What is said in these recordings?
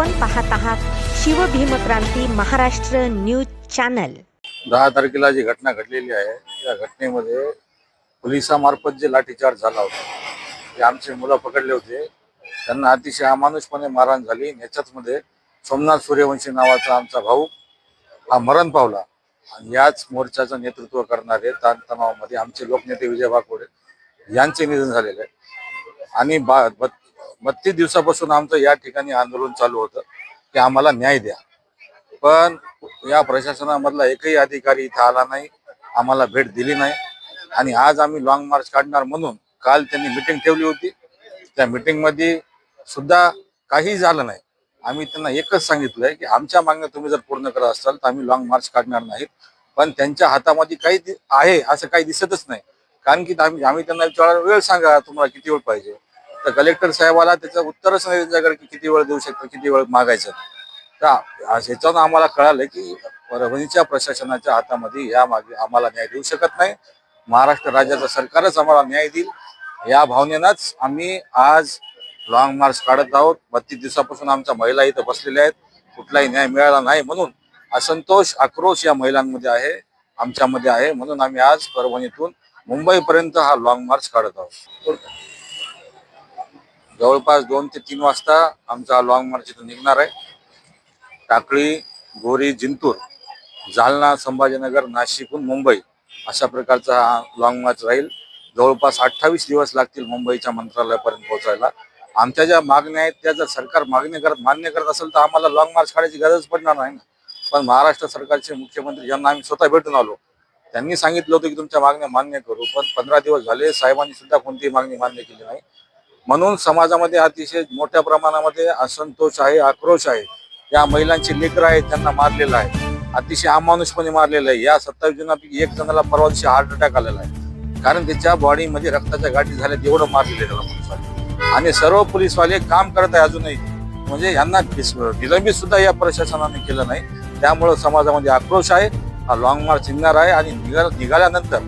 आपण पाहत आहात शिवभीमक्रांती महाराष्ट्र न्यूज चॅनल. दहा तारखेला जी घटना घडलेली आहे या घटनेमध्ये पोलिसामार्फत जे लाठीचार्ज झाला होता ते आमचे मुलं पकडले होते त्यांना अतिशय अमानुषपणे मारहाण झाली. याच्याच मध्ये सोमनाथ सूर्यवंशी नावाचा आमचा भाऊ हा मरण पावला. आणि याच मोर्चाचं नेतृत्व करणारे ताणतणावामध्ये आमचे लोकनेते विजय वाकोडे यांचे निधन झालेले आहे. आणि बा बत्तीस दिवसापासून आमचं या ठिकाणी आंदोलन चालू होतं की आम्हाला न्याय द्या. पण या प्रशासनामधला एकही अधिकारी इथं आला नाही आम्हाला भेट दिली नाही. आणि आज आम्ही लॉंग मार्च काढणार म्हणून काल त्यांनी मिटिंग ठेवली होती. त्या मिटिंगमध्ये सुद्धा काही झालं नाही. आम्ही त्यांना एकच सांगितलंय की आमच्या मागण्या तुम्ही जर पूर्ण करत असाल तर आम्ही लॉंग मार्च काढणार नाहीत पण त्यांच्या हातामध्ये काही आहे असं काही दिसतच नाही. कारण की आम्ही आम्ही त्यांना विचार वेळ सांगा तुम्हाला किती वेळ पाहिजे? तर कलेक्टर साहेबाला त्याचं उत्तरच नाही त्यांच्याकडे की किती वेळ देऊ शकतो किती वेळ मागायचं? तर ह्याच्यानं आम्हाला कळालं की परभणीच्या प्रशासनाच्या हातामध्ये या मागे आम्हाला न्याय देऊ शकत नाही. महाराष्ट्र राज्याचं सरकारच आम्हाला न्याय देईल. या भावनेनंच आम्ही आज लॉंग मार्च काढत आहोत. बत्तीस दिवसापासून आमच्या महिला इथं बसलेल्या आहेत. कुठलाही न्याय मिळाला नाही म्हणून असंतोष आक्रोश या महिलांमध्ये आहे आमच्यामध्ये आहे. म्हणून आम्ही आज परभणीतून मुंबईपर्यंत हा लॉंग मार्च काढत आहोत. जवळपास दोन ते तीन वाजता आमचा लॉंग मार्च इथून निघणार आहे. टाकळी गोरी जिंतूर जालना संभाजीनगर नाशिकहून मुंबई अशा प्रकारचा हा लॉंग मार्च राहील. जवळपास अठ्ठावीस दिवस लागतील मुंबईच्या मंत्रालयापर्यंत पोहोचायला. आमच्या ज्या मागण्या आहेत त्या जर सरकार मागणी करत मान्य करत असेल तर आम्हाला लॉंग मार्च काढायची गरज पडणार नाही ना. पण महाराष्ट्र सरकारचे मुख्यमंत्री ज्यांना आम्ही स्वतः भेटून आलो त्यांनी सांगितलं होतं की तुमच्या मागण्या मान्य करू. पण पंधरा दिवस झाले साहेबांनी सुद्धा कोणतीही मागणी मान्य केली नाही. म्हणून समाजामध्ये अतिशय मोठ्या प्रमाणामध्ये असंतोष आहे आक्रोश आहे. या महिलांची लेकरं आहेत त्यांना मारलेलं आहे. अतिशय अमानुषपणे मारलेलं आहे. या सत्तावीस जणांपैकी एक जणाला परवा दिवशी हार्ट अटॅक आलेला आहे. कारण त्याच्या बॉडीमध्ये रक्ताच्या गाठी झाल्या एवढं मारलेलं त्याला पोलिसवाले. आणि सर्व पोलिसवाले काम करत आहे अजूनही. म्हणजे यांना विलंबित सुद्धा या प्रशासनाने केलं नाही. त्यामुळं समाजामध्ये आक्रोश आहे हा लॉंग मार्च निघणार आहे आणि निघा निघाल्यानंतर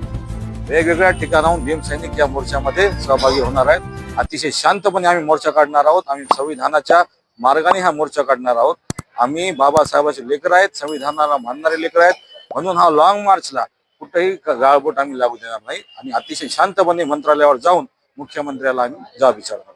वेगवेगळ्या ठिकाणाहून भीमसैनिक या मोर्चामध्ये सहभागी होणार आहेत. अतिशय शांतपणे आम्ही मोर्चा काढणार आहोत. आम्ही संविधानाच्या मार्गाने हा मोर्चा काढणार आहोत. आम्ही बाबासाहेबाचे लेकर आहेत संविधानाला मानणारे लेकर आहेत. म्हणून हा लॉंग मार्चला कुठेही गाळबोट आम्ही लागू देणार नाही. आणि अतिशय शांतपणे मंत्रालयावर जाऊन मुख्यमंत्र्याला आम्ही जा विचारणार